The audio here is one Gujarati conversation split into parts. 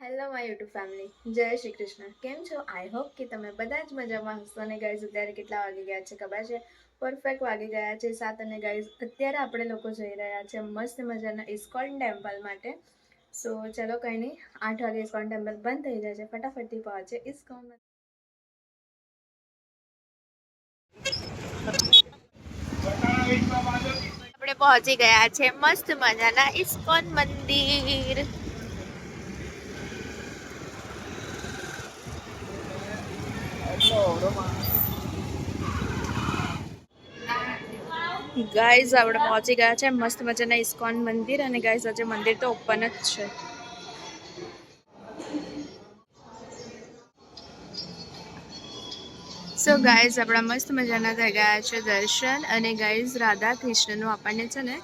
Hello my YouTube family Jai Shri Krishna કેમ છો? આઈ હોપ કે તમે બધા જ મજામાં હશો ને ગાઈઝ અત્યારે કેટલા વાગી ગયા છે ખબર છે? પરફેક્ટ વાગી ગયા છે. સાત અને ગાઈઝ અત્યારે આપણે લોકો જઈ રહ્યા છે મસ્ત મજાના ઇસ્કોન ટેમ્પલ માટે. સો ચલો કંઈ નહીં. આઠ વાગે ઇસ્કોન ટેમ્પલ બંધ થઈ જાય છે. ફટાફટથી પહોંચે ઇસ્કોન આપણે પહોંચી ગયા છે મસ્ત મજાના ઇસ્કોન મંદિર. ગાઈઝ આપણે પહોંચી ગયા છે મસ્ત મજાના ઇસ્કોન મંદિર અને ગાઈઝ આજે મંદિર તો ઓપન જ છે. સો ગાઈઝ આપણા મસ્ત મજાના થઈ ગયા છે દર્શન અને ગાઈઝ રાધા કૃષ્ણનું આપણને છે ને,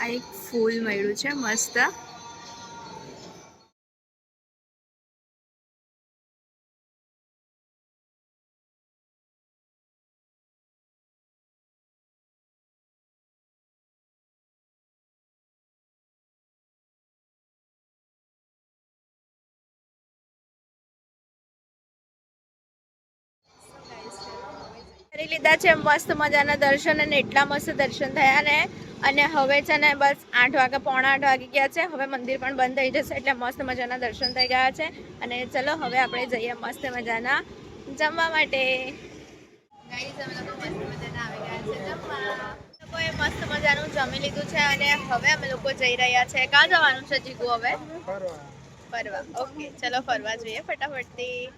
આ એક ફૂલ મળ્યું છે, મસ્ત. કરી લીધા છે. મસ્ત મજાના દર્શન અને એટલા મસ્ત દર્શન થયા. ને અને હવે છે ને બસ આઠ વાગે, પોણા આઠ વાગી ગયા છે. હવે મંદિર પણ બંધ થઈ જશે એટલે મસ્ત મજાના દર્શન થઈ ગયા છે. અને ચલો, હવે આપણે જઈએ મસ્ત મજાના જમવા માટે. લોકોએ મસ્ત મજાનું જમી લીધું છે અને હવે અમે લોકો જઈ રહ્યા છે. ક્યાં જવાનું છે જીગુ હવે? ફરવા. ઓકે, ચલો ફરવા જોઈએ ફટાફટથી.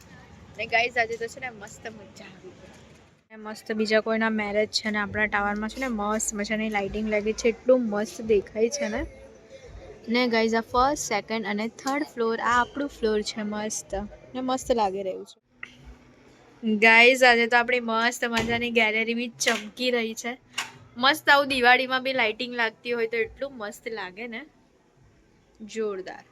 ને ગાઈઝ આજે તો છે ને મસ્ત મજા આવી. મસ્ત બીજા કોઈના મેરેજ છે ને આપણા ટાવરમાં છે ને મસ્ત મજાની લાઇટિંગ લાગી છે, એટલું મસ્ત દેખાય છે ને. ને ગાઈઝ આ ફર્સ્ટ સેકન્ડ અને થર્ડ ફ્લોર આ આપણું ફ્લોર છે મસ્ત. ને મસ્ત લાગી રહ્યું છે. ગાઈઝ આજે તો આપણી મસ્ત મજાની ગેલેરી બી ચમકી રહી છે. મસ્ત આવું દિવાળીમાં બી લાઇટિંગ લાગતી હોય તો એટલું મસ્ત લાગે ને. જોરદાર.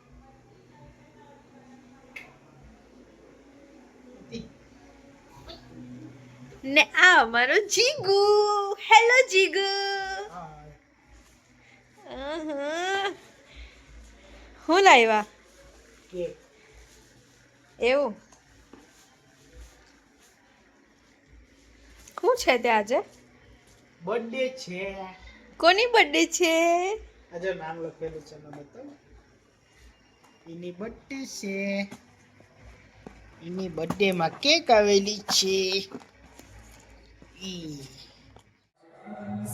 ને આ અમારો જીગુ. હેલો જીગુ. હું લાવ્યા એવું. શું છે તે આજે? બર્થડે છે. કોની બર્થડે છે? આજે નામ લખેલું છે મને તો એની બર્થડે છે. એની બર્થડે માં કેક આવેલી છે.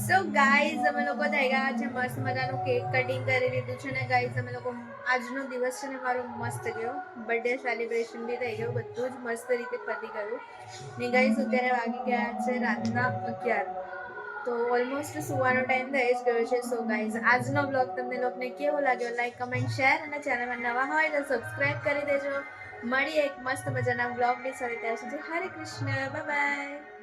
સો ગાઈઝ અમે લોકો થઈ ગયા છે, મસ્ત મજાનું કેક કટિંગ કરી લીધું છે ને ગાઈઝ અમે લોકો આજનો દિવસ છે ને, મારો મસ્ત ગયો. બર્થડે સેલિબ્રેશન બી થઈ ગયું, બધું જ મસ્ત રીતે પતી ગયું. ને ગાઈઝ અત્યારે વાગી ગયા છે રાતના અગિયાર. તો ઓલમોસ્ટ સુવાનો ટાઈમ થઈ જ ગયો છે. સો ગાઈઝ આજનો બ્લોગ તમને લોકોને કેવો લાગ્યો? લાઈક કમેન્ટ શેર અને ચેનલમાં નવા હોય તો સબસ્ક્રાઈબ કરી દેજો. મળીએ એક મસ્ત મજાના બ્લોગની સાથે. ત્યાં સુધી હરે કૃષ્ણ બાય